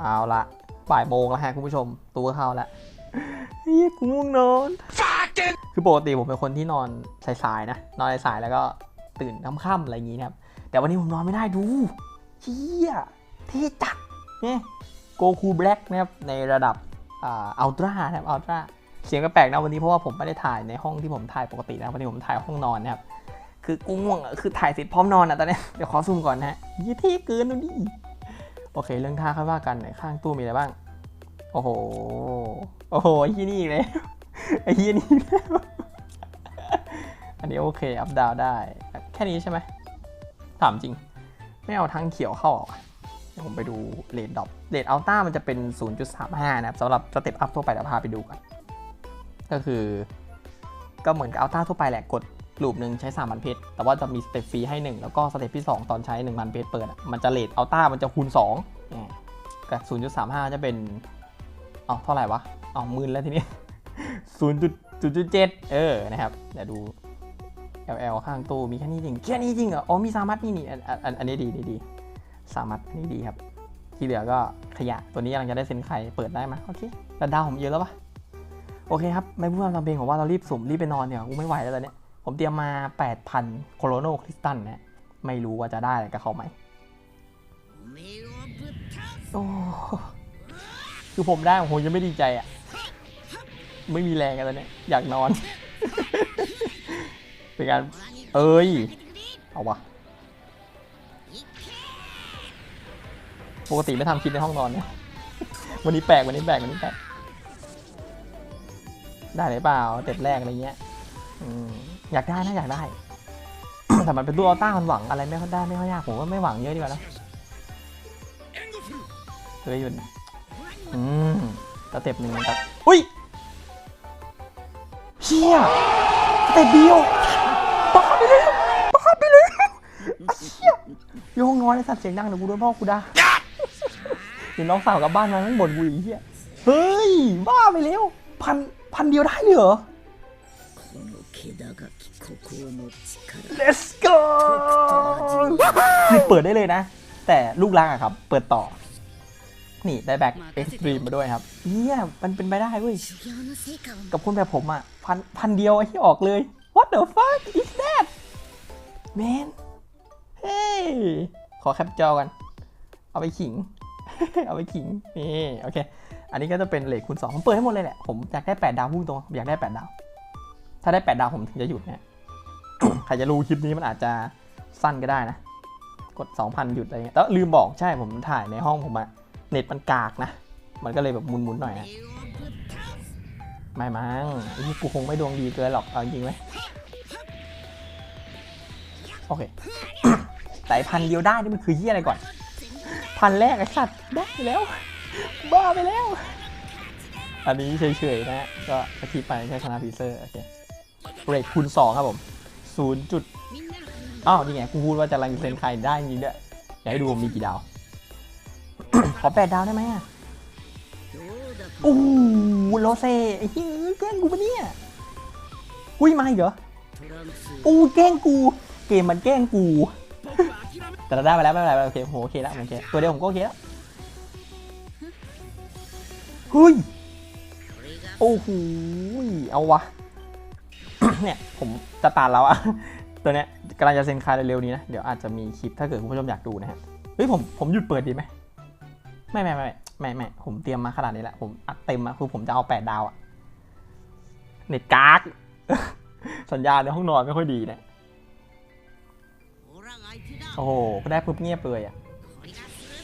เอาละบ่ายโมงแล้วฮะคุณผู้ชม ตัวเข้าแล้วเฮ้ยกูง่วงนอนคือปกติผมเป็นคนที่นอนสายๆนะนอนสายๆแล้วก็ตื่นค่ำๆอะไรอย่างงี้นะครับแต่วันนี้ผมนอนไม่ได้ดูเฮียเท่จัดเนี่ยโกคูแบล็กนะครับในระดับอ่าอัลตร้านะครับอัลตร้าเสียงก็แปลกนะวันนี้เพราะว่าผมไม่ได้ถ่ายในห้องที่ผมถ่ายปกตินะวันนี้ผมถ่ายห้องนอนนะครับคือกูง่วงอะคือถ่ายเสร็จพร้อมนอนอะตอนเนี้ยเดี๋ยวขอซูมก่อนนะฮะยี่เท่เกินดูดิ โอเค เรื่องท่าค่อยว่ากันไหนข้างตู้มีอะไรบ้าง โอ้โห โอ้โหไอ้ที่นี่เลยไอ้ที่นี่แล้วอันนี้โอเค อัพดาวได้ แค่นี้ใช่ไหม ถามจริง ไม่เอาทั้งเขียวเข้าหรอวะเดี๋ยวผมไปดูเลดดอปเลดอัลต้ามันจะเป็น 0.35 นะครับสำหรับสเต็ปอัพทั่วไปเดี๋ยวพาไปดูกัน ก็คือ ก็เหมือนกับอัลต้าทั่วไปแหละ กด ลูปหนึ่งใช้ 3,000 เพชร แต่ว่าจะมีสเต็ปฟรีให้ 1 แล้วก็สเต็ปที่ 2 ตอนใช้ 1,000 เพชรเปิดอะมันจะเลทอัลต้ามันจะคูณ2อืมกับ 0.35 จะเป็นอ๋อเท่าไหร่วะอ๋อหมื่นแล้วทีนี้0.0.7 เออ นะครับ เดี๋ยวดู LL ข้างตู้มีแค่นี้จริง แค่นี้จริงเหรอ อ๋อ มีสามัดนี่นี่อันอันอันอันนี้ดีดีดีสามัดอันนี้ดีครับ ที่เหลือก็ขยะ ตัวนี้กำลังจะได้เซ็นไข่เปิดได้ไหมโอเคแต่ดาวผมเยอะแล้วปะโอเคครับ ไม่พูดตามเพลงผมว่าเรารีบสุ่มรีบไปนอนเนี่ยกูไม่ไหวแล้วตอนเนี้ย ผมเตรียมมา 8,000 โคโลโนคริสตัลนะไม่รู้ว่าจะได้อะไรกับเขาไหมโอ้คือผมได้ผมยังไม่ดีใจอะ ไม่มีแรงกันตอนเนี้ยอยากนอน เป็นการ เอ้ย เอาวะ ปกติไม่ทำคลิปในห้องนอนเนี่ย วันนี้แปลก วันนี้แปลก วันนี้แปลก ได้หรือเปล่าเต็ปแรกอะไรเงี้ย อืม อยากได้นะอยากได้ แต่มันเป็นตู้อัลต้ามันหวังอะไรไม่ค่อยได้ไม่ค่อยยากผมก็ไม่หวังเยอะดีกว่านะเฮ้ยหยุดอืมสเต็ปหนึ่งครับอุ้ยเฮียสเต็ปเดียวบ้าไปเลยบ้าไปเลยเฮียโยงนอนไอ้สัตว์เสียงดังเดี๋ยวกูโดนพ่อกูด่าเดี๋ยวน้องสาวกลับบ้านมาทั้งบ่นกูอีกเฮียเฮ้ยบ้าไปแล้วพันพันเดียวได้เลยเหรอ Let's go นี่เปิดได้เลยนะ แต่ลูกล่างอะครับ เปิดต่อ นี่ได้แบ็กเอ็กซ์ตรีมมาด้วยครับเนี่ยมันเป็นไปได้เว้ย กับคนแบบผมอะพันพันเดียวไอที่ออกเลย What the fuck is that man Hey ขอแคปจอกัน เอาไปขิง เอาไปขิง นี่ โอเค อันนี้ก็จะเป็นเหล็กคูณ2ผมเปิดให้หมดเลยแหละ ผมอยากได้ 8 ดาวพุ่งตรง อยากได้ 8 ดาว ถ้าได้8ดาวผมถึงจะหยุดเนี่ยใครจะรู้คลิปนี้มันอาจจะสั้นก็ได้นะ กด 2,000 หยุดอะไรเงี้ยแล้วลืมบอกใช่ผมถ่ายในห้องผมอะเน็ตมันกากนะ มันก็เลยแบบหมุนๆหน่อยนะไม่มั้งไอ้ที่กูคงไม่ดวงดีเกินหรอกเอาจริงไหมโอเคแต่ไอ้พันเดียวได้นี่มันคือเยี่ยอะไรก่อน พันแรกไอ้สัตว์ได้ไปแล้ว บ้าไปแล้ว อันนี้เฉยๆนะฮะก็สคิปไปแค่ชนะพีเซอร์โอเค เบรกคูณ2ครับผมศูนย์จุดอ้าวนี่ไงกูพูดว่าจะรังเซนใครได้จริงด้วยอยากให้ดูมีกี่ดาว ขอแปดดาวได้ไหมอะโอ้โรเซ่ไอ้เฮ้ยแกล้งกูปะเนี่ยอุ้ยมาอีกเหรออู้แกล้งกู เกมมันแกล้งกู แต่เราได้ไปแล้วไม่เป็นไรโอเคโหโอเคแล้วโอเคตัวเดียวผมก็โอเคแล้วเฮ้ยโอ้โหเอาวะ เนี่ยผมจะตัดแล้วอะตัวเนี้ยกำลังจะเซ็นคายเร็วๆนี้นะ เดี๋ยวอาจจะมีคลิปถ้าเกิดคุณผู้ชมอยากดูนะฮะเฮ้ยผมผมหยุดเปิดดีไหมไม่ไม่ไม่ไม่ไม่ผมเตรียมมาขนาดนี้แหละผมอัดเต็มอะคือผมจะเอาแปดดาวอะเน็ตกากสัญญาณในห้องนอนไม่ค่อยดีนะโอ้โหก็ได้ปุ๊บเงียบเลยอะ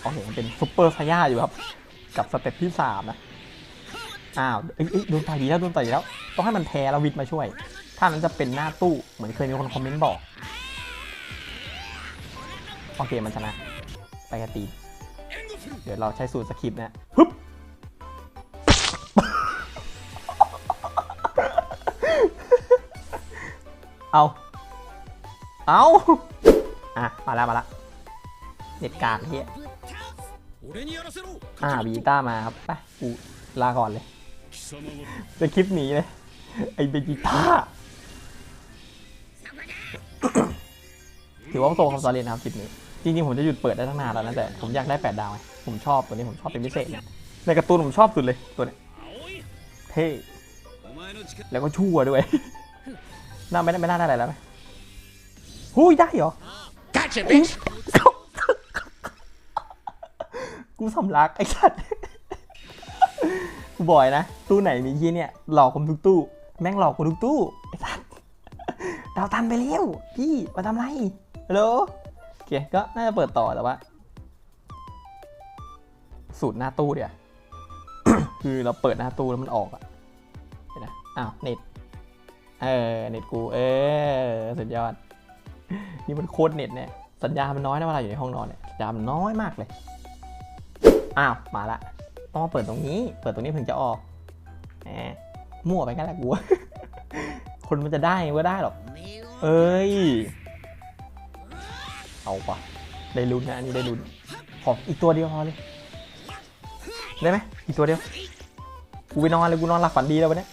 โอเคมันเป็นซุปเปอร์ไซย่าอยู่ครับ กับสเต็ปที่สามนะ อ้าวโดนต่อยดีแล้วโดนต่อยแล้ว ต้องให้มันแพ้แล้ววิทมาช่วย ถ้ามันจะเป็นหน้าตู้เหมือนเคยมีคนคอมเมนต์บอก โอเคมันชนะ ไปกตี เดี๋ยวเราใช้สูตรสคริปต์นะปึ๊บเอา เอาอะ มาแล้วมาแล้วเด็ดกาดเฮียอ่าบีต้ามาครับ ไปกูลาก่อนเลย จะคลิปหนีเลย ไอเบจิต้าถือว่าประสบควาสำเร็จนครับคลิปนี้ จริงๆ ผมจะหยุดเปิดได้ตั้งนานแล้วนะแต่ผมอยากได้ 8 ดาวไงผมชอบตัวนี้ผมชอบเป็นพิเศษ ในการ์ตูนผมชอบสุดเลยตัวนี้เท่แล้วก็ชั่วด้วย น่าไม่ได้ไม่น่าได้อะไรแล้วไหมหูยได้เหรอกูสำลักไอ้สัตว์ บ่อยนะ ตู้ไหนมีที่เนี่ยหลอกผมทุกตู้ แม่งหลอกกูทุกตู้ไอ้สัตว์ดาวตันไปแล้วพี่มาทำไรฮัลโหลโอเคก็น่าจะเปิดต่อแต่ว่า สูตรหน้าตู้เดียวคือเราเปิดหน้าตู้แล้วมันออกอะเห็นนะอ้าวเน็ตเออเน็ตกูเออสุดยอด นี่มันโคตรเน็ตเนี่ยสัญญามันน้อยนะเวลาอยู่ในห้องนอนเนี่ยสัญญามันน้อยมากเลย อ้าว มาละ ต้องมาเปิดตรงนี้ เปิดตรงนี้ถึงจะออกแหมมั่วไปกันแหละกูคนมันจะได้ก็ได้หรอก เอ้ย เอาปะได้ลุ้นนะอันนี้ได้ลุ้น ขออีกตัวเดียวพอเลย ได้ไหมอีกตัวเดียว กูไปนอนเลยกูนอนหลับฝันดีแล้ววันนี้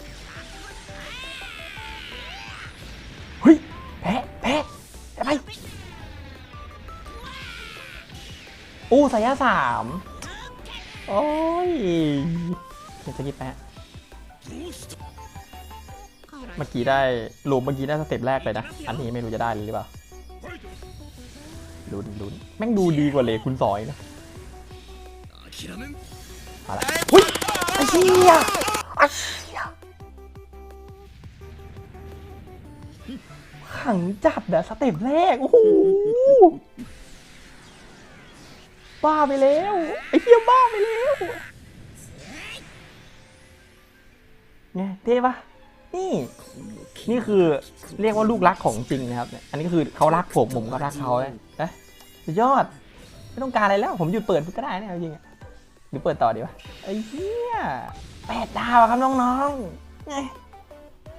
เฮ้ยแพ้แพ้ไปอู้สายยาสาม โอ้ยเห็นสกิปแปะเมื่อกี้ได้ลูมเมื่อกี้ได้สเต็ปแรกเลยนะ อันนี้ไม่รู้จะได้หรือเปล่าลุ้นลุ้นแม่งดูดีกว่าเลยคุณสอยนะมาละอุ้ยไอ้เหี้ยไอ้เหี้ยขังจัดแบบสเต็ปแรก โอ้โห บ้าไปแล้วไอ้เหี้ยบ้าไปแล้วไงเท่ปะนี่ นี่คือเรียกว่าลูกรักของจริงนะครับเนี่ยอันนี้คือเขารักผมผมก็รักเขาเลยเอ๊ะสุดยอด ไม่ต้องการอะไรแล้ว ผมหยุดเปิดก็ได้นะจริงอะหรือเปิดต่อดีวะไอ้เหี้ยแปดดาวครับน้องๆไง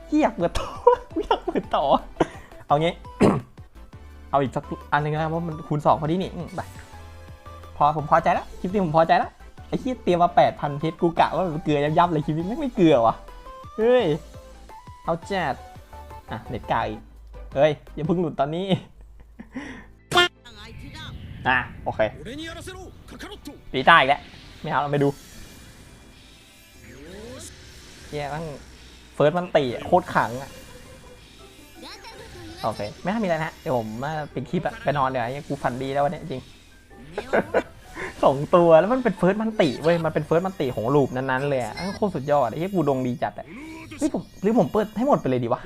ที่อยากเปิดต่ออยากเปิดต่อ เอางี้ เอาอีกสักอันหนึงนะเพราะมันคูณสองพอดีนี่ไป พอผมพอใจแล้วคลิปนี้ผมพอใจแล้วไอ้ที่เตรียมมาแปดพันเพชรกูกะว่าเกลือยับๆเลยคลิปนี้ไม่ไม่เกลือวะเฮ้ยเอาแจดอะเน็ตกายเฮ้ยอย่าเพิ่งหลุดตอนนี้อะโอเคปีต้าอีแล้วไม่เอาเราไปดูแย่มันเฟิร์สมันตีโคตรขังอะโอเค ไม่น่ามีอะไรนะเดี๋ยวผมมาปิดคลิปอะไปนอนเดี๋ยวไอ้กูฝันดีแล้ววันนี้จริง สองตัวแล้วมันเป็นเฟิร์สมันติเว้ยมันเป็นเฟิร์สมันติของลูปนั้นๆเลยอะโคตรสุดยอดไอ้เหี้ยกูดงดีจัดอะเฮ้ยผมหรือผมเปิดให้หมดไปเลยดีวะ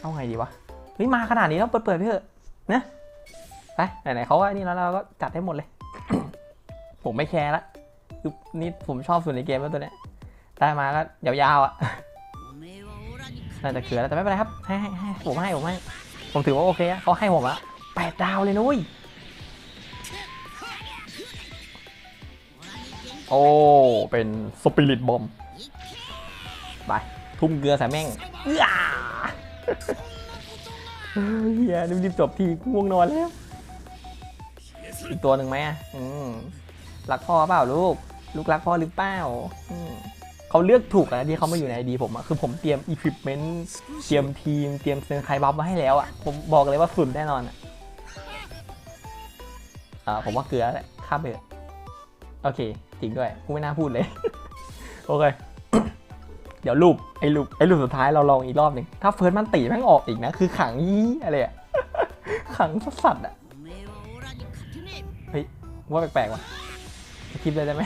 เอาไงดีวะเฮ้ยมาขนาดนี้แล้วเปิดเปิดไปเถอะนะไปไหนๆเขาไอ้นี่แล้วเราก็จัดให้หมดเลย ผมไม่แคร์ละคือนี่ผมชอบสุดในเกมแล้วตัวเนี้ยได้มาก็ยาวๆอะน่าจะเขือแล้วแต่ไม่เป็นไรครับให้ให้ให้ผมให้ผมให้ ผมถือว่าโอเคอะเขาให้ผมละแปดดาวเลยนุ้ยโอ้ เป็นสปิริตบอม ไป ทุ่มเกลือใส่แม่งเอื้อเฮียรีบๆจบทีง่วงนอนแล้ว อีกตัวหนึ่งไหมอืมรักพ่อเปล่าลูก ลูกรักพ่อหรือเปล่าอืม เขาเลือกถูกนะที่เขามาอยู่ในไอดีผมอะคือผมเตรียมอุปกรณ์เตรียมทีม เตรียมเซนไคบัฟมาให้แล้วอะผมบอกเลยว่าสุดแน่นอนอะอ่าผมว่าเกลือแหละข้ามไปเถอะโอเคจริงด้วยกูไม่น่าพูดเลยโอเคเดี๋ยวรูปไอ้รูปไอ้รูปสุดท้ายเราลองอีกรอบหนึ่งถ้าเฟิร์สมันตีแม่งออกอีกนะ คือขังยี่อะไรอะขังสัสๆอะเฮ้ยว่าแปลกๆว่ะคลิปเลยได้ไหม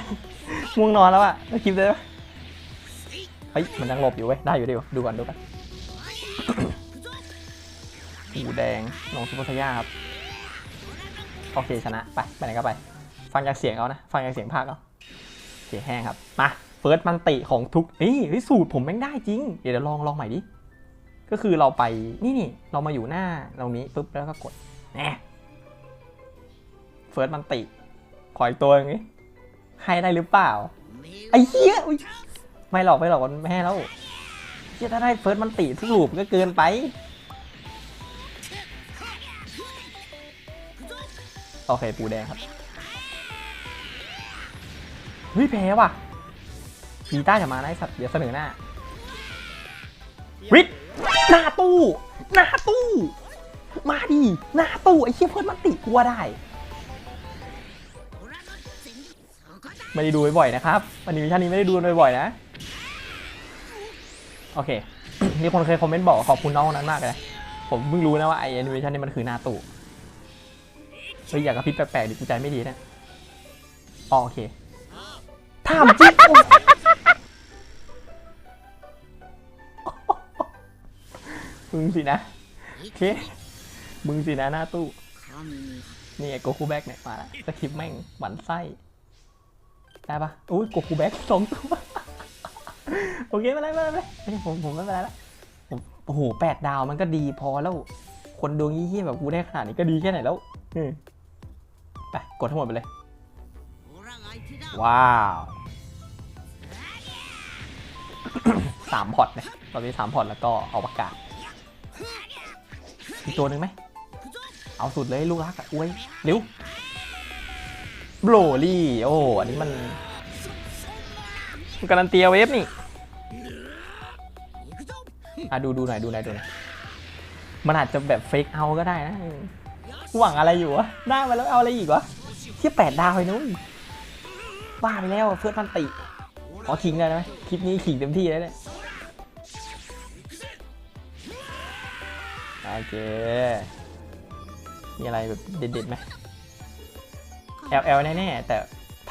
ง่วงนอนแล้วอะคลิปเลยได้ไหม เฮ้ยมันยังหลบอยู่เว้ยได้อยู่ดิวดูก่อนดูกันหูแดงน้องซุปเปอร์ไซย่าครับโอเคชนะไปไปไหนก็ไป ฟังจากเสียงเอานะฟังจากเสียงภาคเอาโอเคแห้งครับมาเฟิร์สมันติของทุกนี่เฮ้ยสูตรผมแม่งได้จริงเดี๋ยวเดี๋ยวลองลองใหม่ดิก็คือเราไปนี่นี่เรามาอยู่หน้าตรงนี้ปุ๊บแล้วก็กดแหนเฟิร์สมันติขออีกตัวอย่างงี้ให้ได้หรือเปล่าไอ้เหี้ย ไม่หรอกไม่หรอกมันไม่ให้แล้วเหี้ยถ้าได้เฟิร์สมันติทุกลูปก็เกินไปโอเคปูแดงครับเฮ้ยแพ้ว่ะพีต้าจะมานะไอ้สัตว์เดี๋ยวเสนอหน้าวิทย์หน้าตู้ หน้าตู้ มาดิหน้าตู้ ไอ้เชี่ยเพิ่นมันติกลัวได้ ไม่ได้ดูบ่อยๆนะครับวันนี้มิชชั่นนี้ไม่ได้ดูบ่อยๆนะ โอเค มีคนเคยคอมเมนต์บอกขอบคุณน้องคนนั้นมากเลย ผมเพิ่งรู้นะว่าไอแอนิเมชันนี่มันคือหน้าตู้เฮ้ยอยากกระพริบแปลกๆดิกูใจไม่ดีนะอ๋อโอเคถามจริงโอ้มึงสินะ โอเค มึงสินะหน้าตู้ นี่ไงโกคูแบ็กเนี่ยมาแล้วสคริปแม่งหมันไส้ ได้ปะอุ้ยโกคูแบ็กสองตัว โอเคไม่เป็นไรไม่เป็นไรผมผมไม่เป็นไรละผมโอ้โหแปดดาวมันก็ดีพอแล้ว คนดวงยี่ยี่แบบกูได้ขนาดนี้ก็ดีแค่ไหนแล้วไปกดทั้งหมดไปเลย ว้าวสามพอร์ตนะตอนนี้สามพอร์ตแล้วก็เอาประกาศอีกตัวหนึ่งไหม เอาสุดเลยลูกรักอะอุ้ยเร็วโบลี่ โอ้ อันนี้มันการันตีเวฟนี่ อะดูดูหน่อยดูหน่อยดูหน่อยมันอาจจะแบบเฟกเอาก็ได้นะหวังอะไรอยู่วะได้มาแล้วเอาอะไรอีกวะที่แปดดาวไอ้นุ้ยบ้าไปแล้วเพื่อนพันติขอขิงได้ไหมคลิปนี้ขิงเต็มที่แล้เนี่ยโอเค มีอะไรแบบเด็ดเด็ดไหมแอลแอลแน่แต่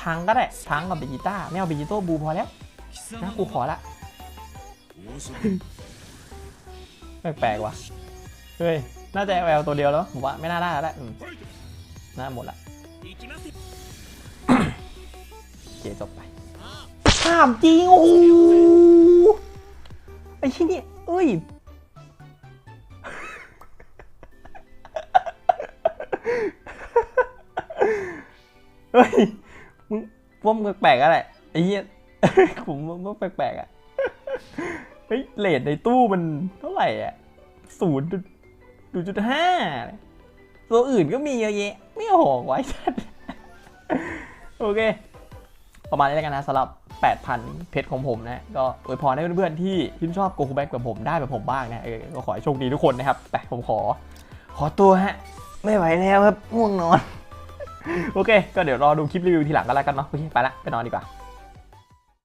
ทังก็ได้ทังกับเบจิต้าไม่เอาเบจิโต้บูพอแล้วนะกูขอละ ม่แปลกว่ะ เฮ้ย น่าจะแววตัวเดียวแล้วผมว่าไม่น่าได้แล้วแหละน่าหมดละเจจบไปถามจริง โอ้ไอ้ที่นี่เอ้ยเฮ้ย มึงพวกมึงแปลกอะไรไอ้เหี้ยผมว่าแปลกๆอะ เฮ้ยเลทในตู้มันเท่าไหร่อะศูนย์จุดจุดห้าตัวอื่นก็มีเยอะแยะ ไม่ออกไว้สัตว์โอเค ประมาณนี้แล้วกันนะสำหรับ 8,000 เพชรของผมนะ ก็อวยพรให้เพื่อนๆที่ชื่นชอบโกคูแบ็กแบบผมได้แบบผมบ้างนะเออก็ขอให้โชคดีทุกคนนะครับไปผมขอ ขอตัวฮะ ไม่ไหวแล้วครับง่วงนอน โอเค ก็เดี๋ยวรอดูคลิปรีวิวทีหลังกันแล้วกันเนาะโอเคไปละไปนอนดีกว่า